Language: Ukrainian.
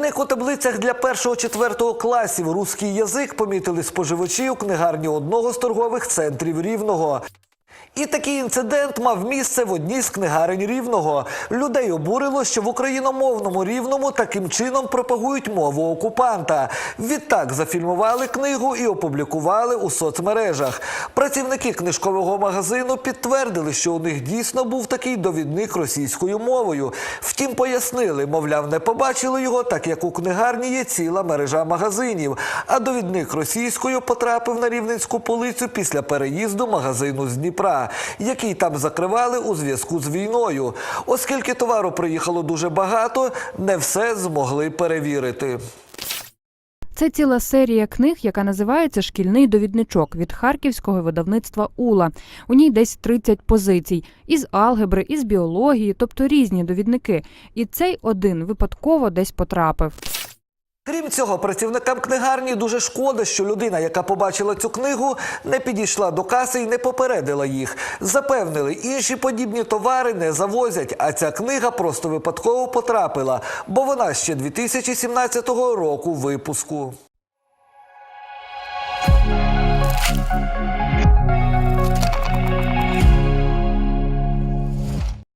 Одних у таблицях для першого-четвертого класів русський язик помітили споживачі у книгарні одного з торгових центрів Рівного. І такий інцидент мав місце в одній з книгарень Рівного. Людей обурило, що в україномовному рівному таким чином пропагують мову окупанта. Відтак зафільмували книгу і опублікували у соцмережах. Працівники книжкового магазину підтвердили, що у них дійсно був такий довідник російською мовою. Втім, пояснили, мовляв, не побачили його, так як у книгарні є ціла мережа магазинів. А довідник російською потрапив на рівненську полицю після переїзду магазину з Дніпра, який там закривали у зв'язку з війною. Оскільки товару приїхало дуже багато, не все змогли перевірити. Це ціла серія книг, яка називається Шкільний довідничок від харківського видавництва Ула. У ній десь 30 позицій із алгебри, із біології, тобто різні довідники. І цей один випадково десь потрапив. Крім цього, працівникам книгарні дуже шкода, що людина, яка побачила цю книгу, не підійшла до каси і не попередила їх. Запевнили, інші подібні товари не завозять, а ця книга просто випадково потрапила, бо вона ще 2017 року випуску.